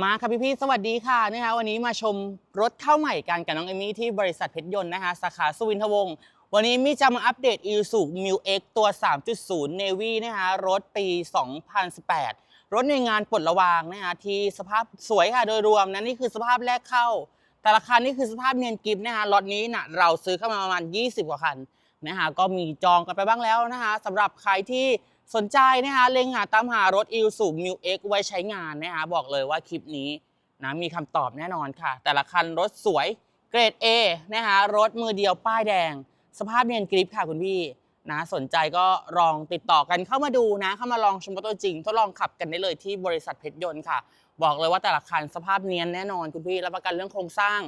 มาค่ะพี่พี่ๆสวัสดีค่ะนะคะวันนี้มาชมรถเข้าใหม่กันกับน้องเอมี่ที่บริษัทเพชรยนต์นะคะ สาขาสุวินทวงศ์วันนี้มี่จะมาอัปเดต i s u m i l X ตัว 3.0 Navy นะคะรถปี 2018 รถในงานปลดระวางนะคะที่สภาพสวยค่ะโดยรวมนะนี่คือสภาพแรกเข้า แต่ราคานี่คือสภาพเนียนกิฟนะคะรถนี้นะเราซื้อเข้ามาประมาณ 20 กว่าคันนะคะก็มีจองกันไปบ้างแล้วนะคะสำหรับใครที่ สนใจนะคะเล็งหาตามหารถ i s u m i l X ไว้ใช้งานนะคะบอกเลยว่าคลิปนี้นะมีคำตอบแน่นอนค่ะ แต่ละคันรถสวยเกรด A นะคะรถมือเดียวป้ายแดง สภาพเนียนกริปค่ะคุณพี่นะสนใจก็ลองติดต่อกันเข้ามาดูนะ เข้ามาลองชมรถตัวจริง ทดลองขับกันได้เลยที่บริษัทเพชรยนต์ค่ะ บอกเลยว่าแต่ละคันสภาพเนียนแน่นอนคุณพี่รับประกันเรื่องโครงสร้าง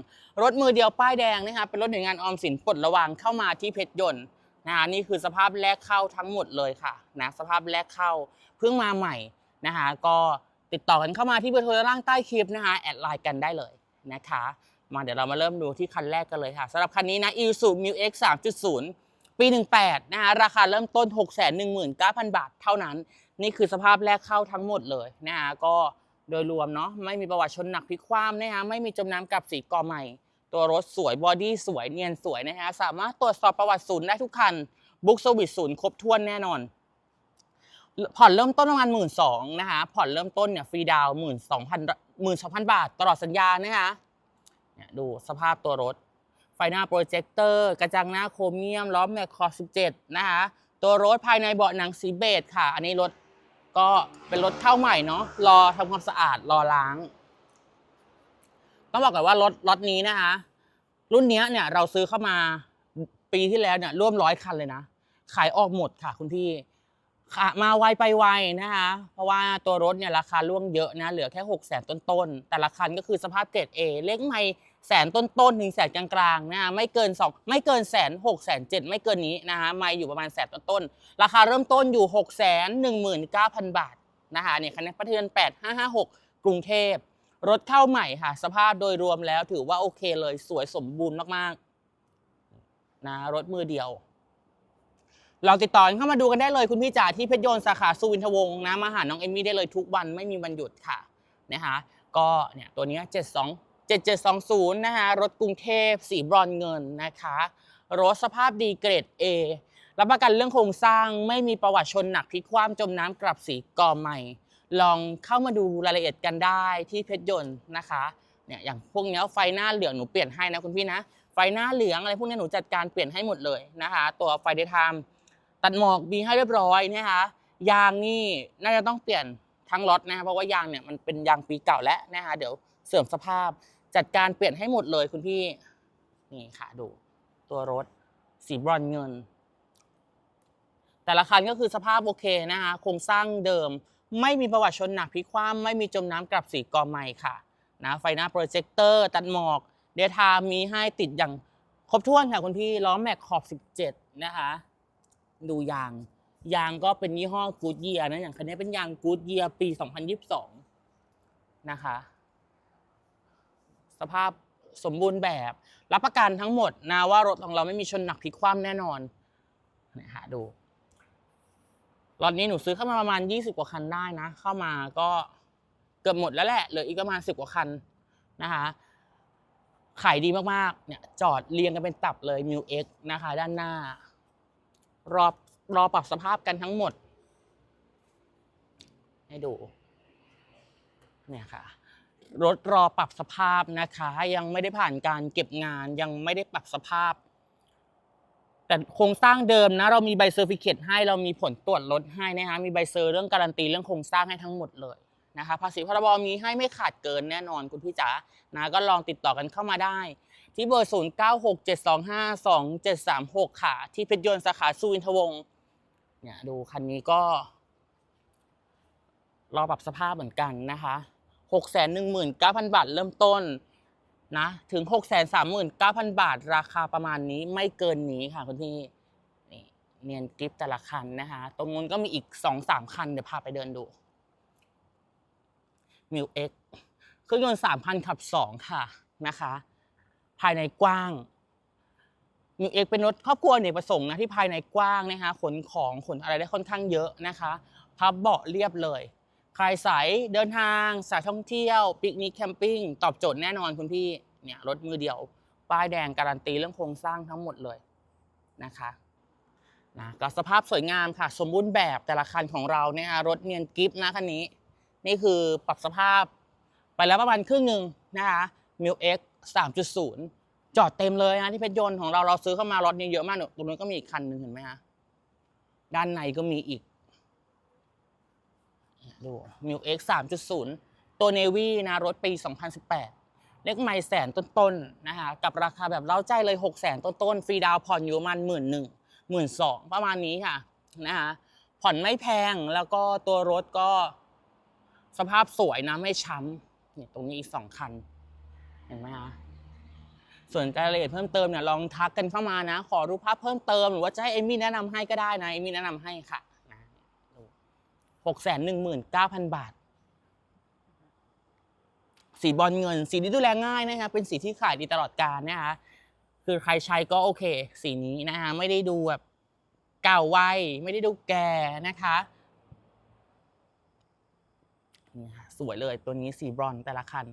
รถมือเดียวป้ายแดงนะคะเป็นรถหน่วยงานออมสินปลดระวางเข้ามาที่เพชรยนต์ นะคะนี่คือสภาพแรกเข้าทั้งหมดเลยค่ะนะสภาพแรกเข้าเพิ่งมาใหม่นะคะก็ติดต่อกันเข้ามาที่เบอร์โทรดล่างใต้คลิปนะคะแอดไลน์กันได้เลยนะคะ มาเดี๋ยวเรามาเริ่มดูที่คันแรกกันเลยค่ะสำหรับคันนี้นะ Isuzu Mu X 3.0 ปี 18 นะคะราคาเริ่มต้น 619,000 บาทเท่านั้น นี่คือสภาพแรกเข้าทั้งหมดเลยนะคะก็โดยรวมเนาะไม่มีประวัติชนหนักพลิกคว่ำนะคะไม่มีจมน้ำกับสีกอใหม่ ตัวรถสวยบอดี้สวยเนียนสวยนะคะสามารถตรวจสอบประวัติศูนย์ได้ทุกคันบุ๊กสวิตศูนย์ครบถ้วนแน่นอน ผ่อนเริ่มต้นประมาณหมื่นสองนะคะผ่อนเริ่มต้นเนี่ยฟรีดาวหมื่นสองพันหมื่นสองพันบาท ตลอดสัญญานะคะเนี่ยดูสภาพตัวรถ ไฟหน้าโปรเจคเตอร์กระจังหน้าโครเมียมล้อแม็กคอร์17นะคะตัวรถภายในเบาะหนังสีเบจค่ะ อันนี้รถก็เป็นรถเข้าใหม่เนาะรอทำความสะอาดรอล้าง ต้องบอกก่อนว่ารถรถนี้นะคะ รุ่นนี้เนี่ยเราซื้อเข้ามาปีที่แล้วเนี่ยร่วมร้อยคันเลยนะ ขายออกหมดค่ะคุณพี่ค่ะมาไวไปไวนะคะ เพราะว่าตัวรถเนี่ยราคาล่วงเยอะนะ เหลือแค่6 0แสนต้นๆ แต่ละคันก็คือสภาพเกรด A เลขไม่แสนต้นๆถึงแสนกลางๆนะะไม่เกิน2ไม่เกินแสนหกแสนเจ็ดไม่เกินนี้นะคะไม่อยู่ประมาณแสนต้นๆ ราคาเริ่มต้นอยู่6 1 9 0 0 0บาทนะคะเนี่ยคันนี้พัทยน8556กรุงเทพ รถเข้าใหม่ค่ะ สภาพโดยรวมแล้วถือว่าโอเคเลยสวยสมบูรณ์มากๆ นะรถมือเดียวลองติดต่อเข้ามาดูกันได้เลยคุณพี่จ๋าที่เพชรยนต์สาขาสุวินทวงศ์นะมาหาน้องเอมมี่ได้เลยทุกวันไม่มีวันหยุดค่ะนะคะก็เนี่ยตัวนี้ 72 7720 นะคะรถกรุงเทพสีบรอนเงินนะคะรถสภาพดีเกรด A รับประกันเรื่องโครงสร้างไม่มีประวัติชนหนักพลิกคว่ำจมน้ำกลับสีกอใหม่ ลองเข้ามาดูรายละเอียดกันได้ที่เพชรยนต์นะคะเนี่ยอย่างพวกนี้ไฟหน้าเหลืองหนูเปลี่ยนให้นะคุณพี่นะไฟหน้าเหลืองอะไรพวกนี้หนูจัดการเปลี่ยนให้หมดเลยนะคะ ตัวไฟเดย์ไทม์ตัดหมอกมีให้เรียบร้อยนะคะยางนี่น่าจะต้องเปลี่ยนทั้งรถนะคะเพราะว่ายางเนี่ยมันเป็นยางปีเก่าแล้วนะคะเดี๋ยวเสื่อมสภาพจัดการเปลี่ยนให้หมดเลยคุณพี่นี่ค่ะดู ตัวรถสีบรอนเงิน แต่ละคันก็คือสภาพโอเคนะคะโครงสร้างเดิม ไม่มีประวัติชนหนักพลิกคว่ำไม่มีจมน้ำกลับสีกอใหม่ค่ะนะไฟหน้าโปรเจคเตอร์ตัดหมอกเดทามีให้ติดอย่างครบถ้วนค่ะคุณพี่ล้อแม็กขอบ 17 นะคะ ดูยาง ยางก็เป็นยี่ห้อกูดเยียนะอย่างคันนี้เป็นยางกูดเยียปี 2022 นะคะ สภาพสมบูรณ์แบบ รับประกันทั้งหมดนะว่ารถของเราไม่มีชนหนักพลิกคว่ำแน่นอนเนี่ยหาดู รถนี้หนูซื้อเข้ามาประมาณ 20 กว่าคันได้นะ เข้ามาก็เกือบหมดแล้วแหละ เหลืออีกประมาณ 10 กว่าคันนะคะขายดีมากๆ เนี่ยจอดเรียงกันเป็นตับเลยมิวเอ็กนะคะ ด้านหน้า รอรอปรับสภาพกันทั้งหมด ให้ดู เนี่ยค่ะ รถรอปรับสภาพนะคะ ยังไม่ได้ผ่านการเก็บงานยังไม่ได้ปรับสภาพ แต่โครงสร้างเดิมนะเรามีใบเซอร์ฟิเคตให้เรามีผลตรวจรถให้นะคะมีใบเซอร์เรื่องการันตีเรื่องโครงสร้างให้ทั้งหมดเลยนะคะภาษีพรบมีให้ไม่ขาดเกินแน่นอนคุณพี่จ๋านะก็ลองติดต่อกันเข้ามาได้ ที่เบอร์ 0 9 6 7 2 5 2 7 3 6 ค่ะ ที่เพชรยนต์สาขาสุวินทวงศ์เนี่ยดูคันนี้ก็ รอปรับสภาพเหมือนกันนะคะ 6 1 9 0 0 0 บาทเริ่มต้น นะถึง 6 3 9 0 0 0 บาท ราคาประมาณนี้ไม่เกินนี้ค่ะคุณพี่นี่เนียนกริฟแต่ละคันนะคะตรงนู้นก็มีอีก 2-3 คัน เดี๋ยวพาไปเดินดูมิวเอ็กเครื่องยนต์3,000 ขับ 2 ค่ะนะคะ ภายในกว้างมิวเอ็กเป็นรถครอบครัวเนกประสงค์นะที่ภายในกว้างนะคะขนของขนอะไรได้ค่อนข้างเยอะนะคะพับเบาะเรียบเลย ใครสายเดินทางสายท่องเที่ยวปิกนิกแคมปิ้งตอบโจทย์แน่นอนคุณพี่เนี่ยรถมือเดียว ป้ายแดงการันตีเรื่องโครงสร้างทั้งหมดเลยนะคะนะก็สภาพสวยงามค่ะ สมบูรณ์แบบแต่ละคันของเราเนี่ยรถเนียนกิฟต์นะคันนี้ นี่คือปรับสภาพไปแล้วประมาณครึ่งหนึ่งนะคะมิวเอ็กสามจุดศูนย์จอดเต็มเลยนะที่เพชรยนต์ของเราเราซื้อเข้ามารถนี้เยอะมากเนี่ยตรงนู้นก็มีอีกคันหนึ่งเห็นไหมคะด้านในก็มีอีก ดูมิวเอ็กสามจุดศูนย์ตัวเนวีนะรถปี 2018 เลขไม่แสนต้นๆนะคะกับราคาแบบเล้าใจเลย 6 0แสนต้นๆฟรีดาวผ่อนอยู่ประมาณหมื่นหนึ่งหมื่นสองประมาณนี้ค่ะนะคะผ่อนไม่แพงแล้วก็ตัวรถก็สภาพสวยนะไม่ช้ำเนี่ยตรงนี้อีกสองคัน เห็นไหมคะส่วนรายละเอียดเพิ่มเติมเนี่ยลองทักกันเข้ามานะ ขอรูปภาพเพิ่มเติมหรือว่าจะให้เอมี่แนะนำให้ก็ได้นะเอมมี่แนะนำให้ค่ะ นะหกแสนหนึ่งหมื่นเก้าพันบาท สีบอลเงิน สีนี้ดูแลง่ายนะคะเป็นสีที่ขายดีตลอดกาลนะคะคือใครใช้ก็โอเค สีนี้นะคะไม่ได้ดูแบบเก่าวัยไม่ได้ดูแก่นะคะนี่ค่ะสวยเลยตัวนี้สีบรอนแต่ละคัน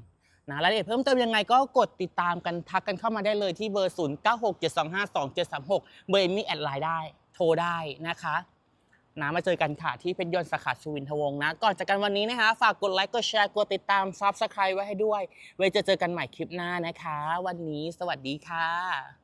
นะรายละเอียดเพิ่มเติมยังไงก็กดติดตามกันทักกันเข้ามาได้เลยที่เบอร์ 0 9 6 7 2 5 2 7 3 6 เบอร์เอมมี่แอดไลน์ได้ โทรได้นะคะ นะมาเจอกันค่ะที่เพชรยนต์สาขาสุวินทวงศ์นะ ก่อนจากกันวันนี้นะคะ ฝากกดไลค์กดแชร์กดติดตามซับสไครต์ไว้ให้ด้วย ไว้จะเจอกันใหม่คลิปหน้านะคะ วันนี้สวัสดีค่ะ